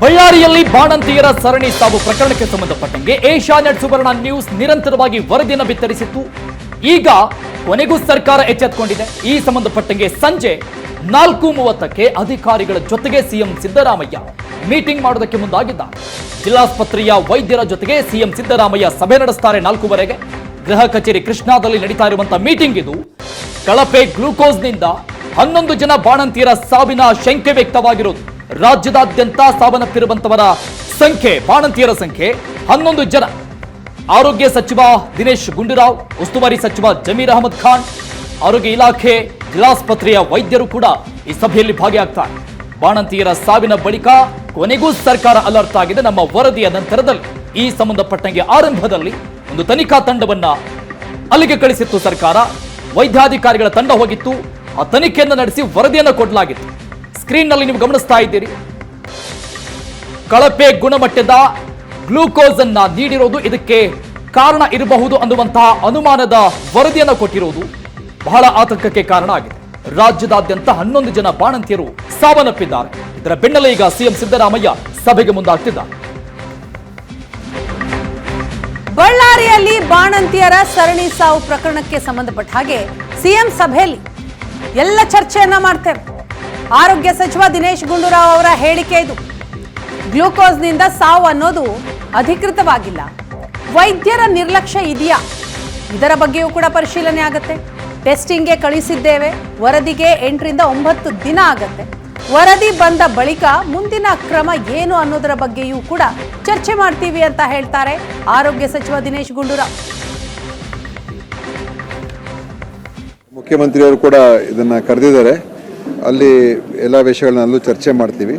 ಬಳ್ಳಾರಿಯಲ್ಲಿ ಬಾಣಂತಿಯರ ಸರಣಿ ಸಾವು ಪ್ರಕರಣಕ್ಕೆ ಸಂಬಂಧಪಟ್ಟಂಗೆ ಏಷ್ಯಾನೆಟ್ ಸುವರ್ಣ ನ್ಯೂಸ್ ನಿರಂತರವಾಗಿ ವರದಿಯನ್ನು ಬಿತ್ತರಿಸಿತ್ತು. ಈಗ ಕೊನೆಗೂ ಸರ್ಕಾರ ಎಚ್ಚೆತ್ತುಕೊಂಡಿದೆ ಈ ಸಂಬಂಧಪಟ್ಟಂಗೆ ಸಂಜೆ ನಾಲ್ಕು ಮೂವತ್ತಕ್ಕೆ ಅಧಿಕಾರಿಗಳ ಜೊತೆಗೆ ಸಿಎಂ ಸಿದ್ದರಾಮಯ್ಯ ಮೀಟಿಂಗ್ ಮಾಡೋದಕ್ಕೆ ಮುಂದಾಗಿದ್ದಾರೆ ಜಿಲ್ಲಾಸ್ಪತ್ರೆಯ ವೈದ್ಯರ ಜೊತೆಗೆ ಸಿಎಂ ಸಿದ್ದರಾಮಯ್ಯ ಸಭೆ ನಡೆಸ್ತಾರೆ ನಾಲ್ಕೂವರೆಗೆ. ಗೃಹ ಕಚೇರಿ ಕೃಷ್ಣಾದಲ್ಲಿ ನಡೀತಾ ಇರುವಂತಹ ಮೀಟಿಂಗ್ ಇದು. ಕಳಪೆ ಗ್ಲೂಕೋಸ್ನಿಂದ ಹನ್ನೊಂದು ಜನ ಬಾಣಂತಿಯರ ಸಾವಿನ ಶಂಕೆ ವ್ಯಕ್ತವಾಗಿರೋದು ರಾಜ್ಯದಾದ್ಯಂತ ಸಾವನ್ನಪ್ಪಿರುವಂತವರ ಸಂಖ್ಯೆ, ಬಾಣಂತಿಯರ ಸಂಖ್ಯೆ ಹನ್ನೊಂದು ಜನ. ಆರೋಗ್ಯ ಸಚಿವ ದಿನೇಶ್ ಗುಂಡೂರಾವ್, ಉಸ್ತುವಾರಿ ಸಚಿವ ಜಮೀರ್ ಅಹಮದ್ ಖಾನ್, ಆರೋಗ್ಯ ಇಲಾಖೆ ಜಿಲ್ಲಾಸ್ಪತ್ರೆಯ ವೈದ್ಯರು ಕೂಡ ಈ ಸಭೆಯಲ್ಲಿ ಭಾಗಿಯಾಗ್ತಾರೆ. ಬಾಣಂತಿಯರ ಸಾವಿನ ಬಳಿಕ ಕೊನೆಗೂ ಸರ್ಕಾರ ಅಲರ್ಟ್ ಆಗಿದೆ. ನಮ್ಮ ವರದಿಯ ನಂತರದಲ್ಲಿ ಈ ಸಂಬಂಧಪಟ್ಟಂಗೆ ಆರಂಭದಲ್ಲಿ ಒಂದು ತನಿಖಾ ತಂಡವನ್ನ ಅಲ್ಲಿಗೆ ಕಳಿಸಿತ್ತು ಸರ್ಕಾರ. ವೈದ್ಯಾಧಿಕಾರಿಗಳ ತಂಡ ಹೋಗಿತ್ತು. ಆ ತನಿಖೆಯನ್ನು ನಡೆಸಿ ವರದಿಯನ್ನು ಕೊಡಲಾಗಿತ್ತು. ಸ್ಕ್ರೀನ್ನಲ್ಲಿ ನೀವು ಗಮನಿಸ್ತಾ ಇದ್ದೀರಿ. ಕಳಪೆ ಗುಣಮಟ್ಟದ ಗ್ಲೂಕೋಸ್ ಅನ್ನ ನೀಡಿರೋದು ಇದಕ್ಕೆ ಕಾರಣ ಇರಬಹುದು ಅನ್ನುವಂತಹ ಅನುಮಾನದ ವರದಿಯನ್ನು ಕೊಟ್ಟಿರುವುದು ಬಹಳ ಆತಂಕಕ್ಕೆ ಕಾರಣ ಆಗಿದೆ. ರಾಜ್ಯದಾದ್ಯಂತ ಹನ್ನೊಂದು ಜನ ಬಾಣಂತಿಯರು ಸಾವನ್ನಪ್ಪಿದ್ದಾರೆ. ಇದರ ಬೆನ್ನಲ್ಲೇ ಈಗ ಸಿಎಂ ಸಿದ್ದರಾಮಯ್ಯ ಸಭೆಗೆ ಮುಂದಾಗ್ತಿದ್ದಾರೆ. ಬಳ್ಳಾರಿಯಲ್ಲಿ ಬಾಣಂತಿಯರ ಸರಣಿ ಸಾವು ಪ್ರಕರಣಕ್ಕೆ ಸಂಬಂಧಪಟ್ಟ ಹಾಗೆ ಸಿಎಂ ಸಭೆಯಲ್ಲಿ ಎಲ್ಲ ಚರ್ಚೆಯನ್ನ ಮಾಡ್ತೇವೆ. ಆರೋಗ್ಯ ಸಚಿವ ದಿನೇಶ್ ಗುಂಡೂರಾವ್ ಅವರ ಹೇಳಿಕೆ ಇದು. ಗ್ಲೂಕೋಸ್ನಿಂದ ಸಾವು ಅನ್ನೋದು ಅಧಿಕೃತವಾಗಿಲ್ಲ. ವೈದ್ಯರ ನಿರ್ಲಕ್ಷ್ಯ ಇದೆಯಾ? ಇದರ ಬಗ್ಗೆಯೂ ಕೂಡ ಪರಿಶೀಲನೆ ಆಗುತ್ತೆ. ಟೆಸ್ಟಿಂಗ್ಗೆ ಕಳಿಸಿದ್ದೇವೆ, ವರದಿಗೆ ಎಂಟರಿಂದ ಒಂಬತ್ತು ದಿನ ಆಗತ್ತೆ. ವರದಿ ಬಂದ ಬಳಿಕ ಮುಂದಿನ ಕ್ರಮ ಏನು ಅನ್ನೋದರ ಬಗ್ಗೆಯೂ ಕೂಡ ಚರ್ಚೆ ಮಾಡ್ತೀವಿ ಅಂತ ಹೇಳ್ತಾರೆ ಆರೋಗ್ಯ ಸಚಿವ ದಿನೇಶ್ ಗುಂಡೂರಾವ್. ಮುಖ್ಯಮಂತ್ರಿಯವರು ಕೂಡ ಇದನ್ನ ಕರೆದಿದ್ದಾರೆ. ಅಲ್ಲಿ ಎಲ್ಲ ವಿಷಯಗಳನ್ನ ಅಲ್ಲೂ ಚರ್ಚೆ ಮಾಡ್ತೀವಿ.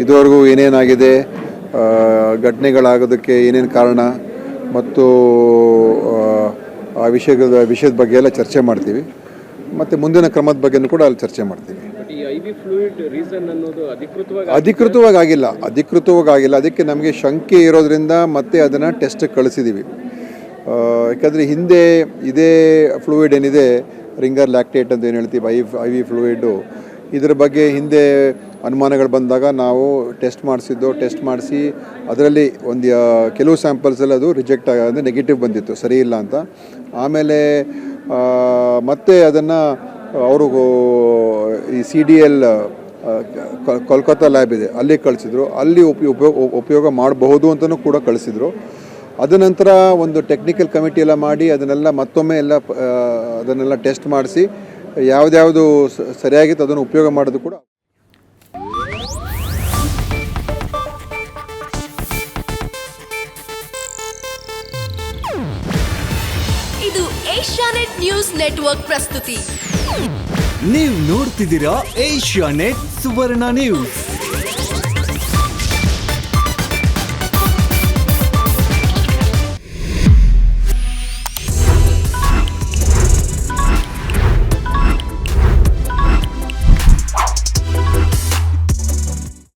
ಇದುವರೆಗೂ ಏನೇನಾಗಿದೆ ಘಟನೆಗಳಾಗೋದಕ್ಕೆ ಏನೇನು ಕಾರಣ ಮತ್ತು ಆ, ಆ ವಿಷಯದ ವಿಷಯದ ಬಗ್ಗೆ ಎಲ್ಲ ಚರ್ಚೆ ಮಾಡ್ತೀವಿ. ಮತ್ತು ಮುಂದಿನ ಕ್ರಮದ ಬಗ್ಗೆನೂ ಕೂಡ ಅಲ್ಲಿ ಚರ್ಚೆ ಮಾಡ್ತೀವಿ. ಅಧಿಕೃತವಾಗಿ ಆಗಿಲ್ಲ ಅಧಿಕೃತವಾಗಿ ಆಗಿಲ್ಲ. ಅದಕ್ಕೆ ನಮಗೆ ಶಂಕೆ ಇರೋದ್ರಿಂದ ಮತ್ತೆ ಅದನ್ನು ಟೆಸ್ಟ್ ಕಳಿಸಿದ್ದೀವಿ ಯಾಕಂದರೆ ಹಿಂದೆ ಇದೇ ಫ್ಲೂಯಿಡ್ ಏನಿದೆ ರಿಂಗರ್ ಲ್ಯಾಕ್ಟೇಟ್ ಅಂತ ಏನು ಹೇಳ್ತೀವಿ ಐ ಐ ವಿ ಫ್ಲೂಯಿಡು ಇದರ ಬಗ್ಗೆ ಹಿಂದೆ ಅನುಮಾನಗಳು ಬಂದಾಗ ನಾವು ಟೆಸ್ಟ್ ಮಾಡಿಸಿದ್ದು, ಟೆಸ್ಟ್ ಮಾಡಿಸಿ ಅದರಲ್ಲಿ ಒಂದು ಕೆಲವು ಸ್ಯಾಂಪಲ್ಸಲ್ಲಿ ಅದು ರಿಜೆಕ್ಟ್ ಆಗ, ಅಂದರೆ ನೆಗೆಟಿವ್ ಬಂದಿತ್ತು, ಸರಿ ಇಲ್ಲ ಅಂತ. ಆಮೇಲೆ ಮತ್ತೆ ಅದನ್ನು ಅವರು ಈ C D L Kolkata lab ಇದೆ, ಅಲ್ಲಿ ಕಳಿಸಿದ್ರು. ಅಲ್ಲಿ ಉಪಯೋಗ ಉಪಯೋಗ ಮಾಡಬಹುದು ಅಂತಲೂ ಕೂಡ ಕಳಿಸಿದ್ರು. ಅದನಂತರ ಒಂದು ಟೆಕ್ನಿಕಲ್ ಕಮಿಟಿ ಎಲ್ಲ ಮಾಡಿ ಅದನ್ನೆಲ್ಲ ಮತ್ತೊಮ್ಮೆ ಎಲ್ಲ ಅದನ್ನೆಲ್ಲ ಟೆಸ್ಟ್ ಮಾಡಿಸಿ ಯಾವ್ದ್ಯಾವುದು ಸರಿಯಾಗಿತ್ತು ಅದನ್ನು ಉಪಯೋಗ ಮಾಡೋದು ಕೂಡ ಇದು ಏಷ್ಯಾನೆಟ್ ನ್ಯೂಸ್ ನೆಟ್ವರ್ಕ್ ಪ್ರಸ್ತುತಿ. ನೀವು ನೋಡ್ತಿದ್ದೀರಾ ಏಷ್ಯಾ ನೆಟ್ ಸುವರ್ಣ ನ್ಯೂಸ್.